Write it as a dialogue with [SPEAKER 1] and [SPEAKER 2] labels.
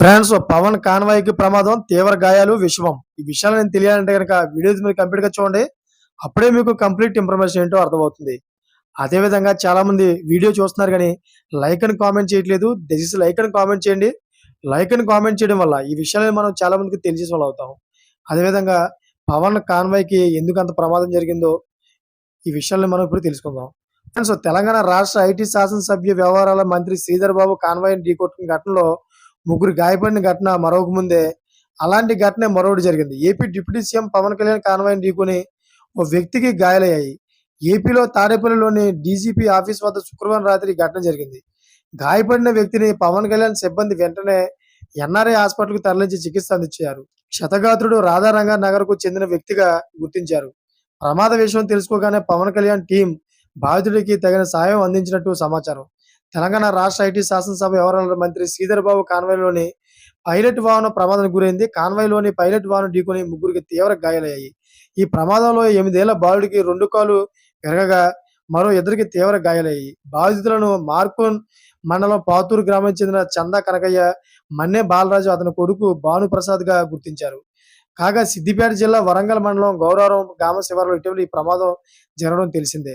[SPEAKER 1] Friends Pawan కాన్వాయ్కి ప్రమాదం తీవ్ర గాయాలు విషమం. ఈ విషయాలు నేను తెలియాలంటే కనుక వీడియోస్ మీరు కంప్లీట్గా చూడండి. అప్పుడే మీకు కంప్లీట్ ఇన్ఫర్మేషన్ ఏంటో అర్థమవుతుంది. అదేవిధంగా చాలా మంది వీడియో చూస్తున్నారు కానీ లైక్ అని కామెంట్ చేయట్లేదు. దయచేసి లైక్ అని కామెంట్ చేయండి. లైక్ అని కామెంట్ చేయడం వల్ల ఈ విషయాలను మనం చాలా మందికి తెలిసేసి వాళ్ళు అవుతాం అదేవిధంగా పవన్ కాన్వాయ్కి ఎందుకు అంత ప్రమాదం జరిగిందో ఈ విషయాలను మనం ఇప్పుడు తెలుసుకుందాం. ఫ్రెండ్స్ తెలంగాణ రాష్ట్ర ఐటీ శాసనసభ్య వ్యవహారాల మంత్రి శ్రీధర్ బాబు కాన్వాయ్ని ఢీకొట్టిన ఘటనలో ముగ్గురు గాయపడిన ఘటన మరొక ముందే. అలాంటి ఘటన మరొకటి జరిగింది. AP deputy CM Pawan Kalyan convoy ఢీకొని ఓ వ్యక్తికి గాయాలయ్యాయి. ఏపీలో తాడేపల్లిలోని డీజీపీ ఆఫీస్ వద్ద శుక్రవారం రాత్రి ఘటన జరిగింది. గాయపడిన వ్యక్తిని పవన్ కళ్యాణ్ సిబ్బంది వెంటనే ఎన్ఆర్ఐ హాస్పిటల్కు తరలించి చికిత్స అందించారు. క్షతగాత్రుడు రాధారంగ నగర్కు చెందిన వ్యక్తిగా గుర్తించారు. ప్రమాద విషయం తెలుసుకోగానే పవన్ కళ్యాణ్ టీం బాధితుడికి తగిన సాయం అందించినట్టు సమాచారం. తెలంగాణ రాష్ట్ర ఐటీ శాసనసభ వ్యవహారాల మంత్రి శ్రీధర్బాబు కాన్వాయ్లోని పైలట్ వాహనం ప్రమాదానికి గురైంది. కాన్వాయ్లోని పైలట్ వాహనం ఢీకొని ముగ్గురికి తీవ్ర గాయాలయ్యాయి. ఈ ప్రమాదంలో ఎనిమిదేళ్ళ బాలుడికి రెండు కాలు పెరగగా మరో ఇద్దరికి తీవ్ర గాయాలయ్యాయి. బాధితులను మార్కోన్ మండలం పాతూరు గ్రామం చెందిన చందా కనకయ్య మన్నే బాలరాజు అతని కొడుకు భానుప్రసాద్గా గుర్తించారు. కాగా సిద్దిపేట జిల్లా వరంగల్ మండలం గౌరవరం గ్రామ శివారులో ఇటీవల ఈ ప్రమాదం జరగడం తెలిసిందే.